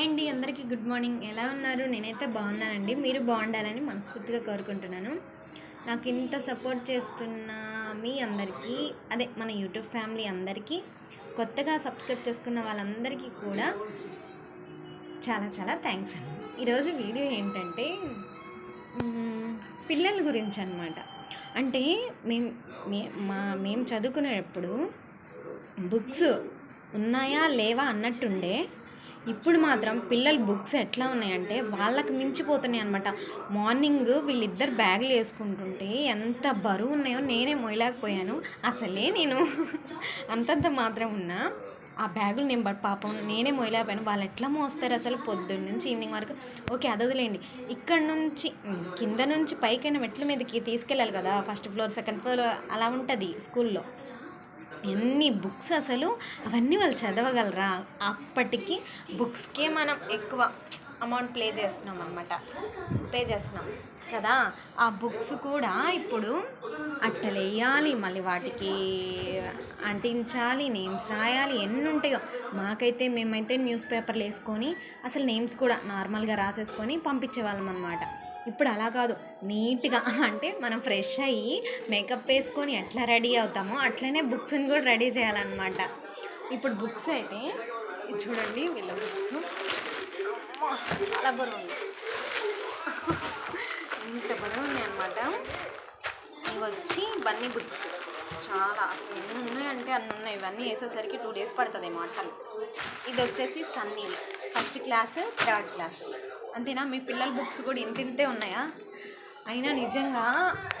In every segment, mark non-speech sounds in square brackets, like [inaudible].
Hi అండి అందరికీ good morning. ఎలా ఉన్నారు? నేనైతే బాగున్నానండి. మీరు బాగుండాలని మనస్ఫూర్తిగా కోరుకుంటున్నాను. నాకు ఇంత సపోర్ట్ చేస్తున్న మీ అందరికీ అదే మన యూట్యూబ్ ఫ్యామిలీ అందరికీ కొత్తగా సబ్స్క్రైబ్ చేసుకున్న వాళ్ళందరికీ కూడా చాలా చాలా థ్యాంక్స్ అండి. ఈరోజు వీడియో ఏంటంటే పిల్లల గురించి అనమాట అంటే మేము మే మా మేము చదువుకునేటప్పుడు బుక్స్ ఉన్నాయా లేవా అన్నట్టుండే ఇప్పుడు మాత్రం పిల్లల బుక్స్ ఎట్లా ఉన్నాయంటే వాళ్ళకి మించిపోతున్నాయి అనమాట మార్నింగ్ వీళ్ళిద్దరు బ్యాగులు వేసుకుంటుంటే ఎంత బరువు ఉన్నాయో నేనే మోయలేకపోయాను అసలే నేను [laughs] అంతంత మాత్రం ఉన్నా. ఆ బ్యాగులు నేను బట్ పాపం నేనే మొయలేకపోయాను వాళ్ళు ఎట్లా మోస్తారు అసలు పొద్దున్న నుంచి ఈవినింగ్ వరకు? ఓకే అది వదిలేండి ఇక్కడ నుంచి కింద నుంచి పైకైనా మెట్ల మీదకి తీసుకెళ్ళాలి కదా. ఫస్ట్ ఫ్లోర్ సెకండ్ ఫ్లోర్ అలా ఉంటుంది స్కూల్లో. ఎన్ని బుక్స్ అసలు అవన్నీ వాళ్ళు చదవగలరా? అప్పటికి బుక్స్కే మనం ఎక్కువ అమౌంట్ ప్లే చేస్తున్నాం అనమాట పే చేస్తున్నాం. కదా ఆ బుక్స్ కూడా ఇప్పుడు అట్టలేయాలి. మళ్ళీ వాటికి అంటించాలి నేమ్స్ రాయాలి ఎన్ని ఉంటాయో. మాకైతే మేమైతే న్యూస్ పేపర్లు వేసుకొని అసలు నేమ్స్ కూడా నార్మల్గా రాసేసుకొని పంపించేవాళ్ళం అనమాట ఇప్పుడు అలా కాదు. నీట్గా అంటే మనం ఫ్రెష్ అయ్యి మేకప్ వేసుకొని ఎట్లా రెడీ అవుతామో అట్లనే బుక్స్ని కూడా రెడీ చేయాలన్నమాట. ఇప్పుడు బుక్స్ అయితే చూడండి వీళ్ళ బుక్స్. చాలా బరువు ఇవన్నీ బుక్స్. చాలా అసలు ఎన్ని ఉన్నాయంటే అన్ని ఉన్నాయి ఇవన్నీ వేసేసరికి టూ డేస్ పడుతుంది అట్టలు ఇది వచ్చేసి Sunny. First class third class. అంతేనా? మీ పిల్లల బుక్స్ కూడా ఇంత ఇంతే ఉన్నాయా? అయినా నిజంగా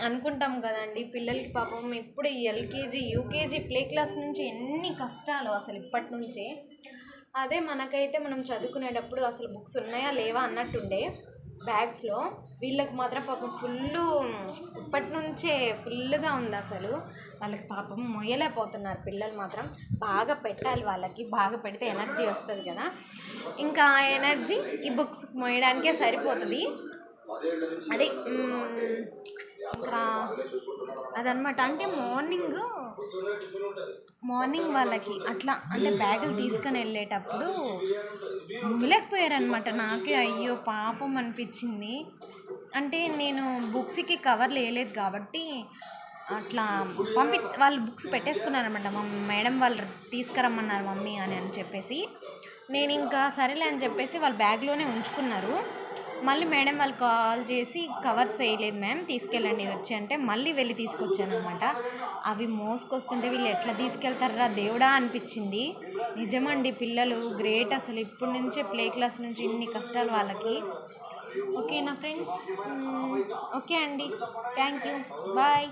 అనుకుంటాం కదండి పిల్లలకి పాపం ఇప్పుడు ఎల్కేజీ యూకేజీ ప్లే క్లాస్ నుంచి ఎన్ని కష్టాలు అసలు ఇప్పటి నుంచే అదే మనకైతే మనం చదువుకునేటప్పుడు అసలు బుక్స్ ఉన్నాయా లేవా అన్నట్టుండే. బ్యాగ్స్లో వీళ్ళకి మాత్రం పాపం ఫుల్ ఇప్పటి నుంచే ఫుల్గా ఉంది అసలు. వాళ్ళకి పాపం మొయ్యలేకపోతున్నారు పిల్లలు మాత్రం. బాగా పెట్టాలి వాళ్ళకి బాగా పెడితే ఎనర్జీ వస్తుంది కదా. ఇంకా ఆ ఎనర్జీ ఈ బుక్స్ మోయడానికే సరిపోతుంది. అదే ఇంకా అదనమాట అంటే మార్నింగ్ మార్నింగ్ వాళ్ళకి అట్లా అంటే బ్యాగులు తీసుకొని వెళ్ళేటప్పుడు ముగిలేకపోయారనమాట నాకే అయ్యో పాపం అనిపించింది. అంటే నేను బుక్స్కి కవర్లు వేయలేదు కాబట్టి అట్లా పంపి వాళ్ళు బుక్స్ పెట్టేసుకున్నారనమాట మా మేడం వాళ్ళు తీసుకురమ్మన్నారు మమ్మీ అని అని చెప్పేసి. నేను ఇంకా సరేలే అని చెప్పేసి వాళ్ళు బ్యాగ్లోనే ఉంచుకున్నారు. మళ్ళీ మేడం వాళ్ళు కాల్ చేసి కవర్స్ వేయలేదు మ్యామ్ తీసుకెళ్ళండి వచ్చి అంటే మళ్ళీ వెళ్ళి తీసుకొచ్చాను అనమాట అవి మోసుకొస్తుంటే వీళ్ళు ఎట్లా తీసుకెళ్తారా? దేవుడా అనిపించింది. నిజమండి పిల్లలు గ్రేట్. అసలు ఇప్పటి నుంచే ప్లే క్లాస్ నుంచి ఇన్ని కష్టాలు వాళ్ళకి. ఓకేనా ఫ్రెండ్స్? ఓకే అండి. Thank you. బాయ్.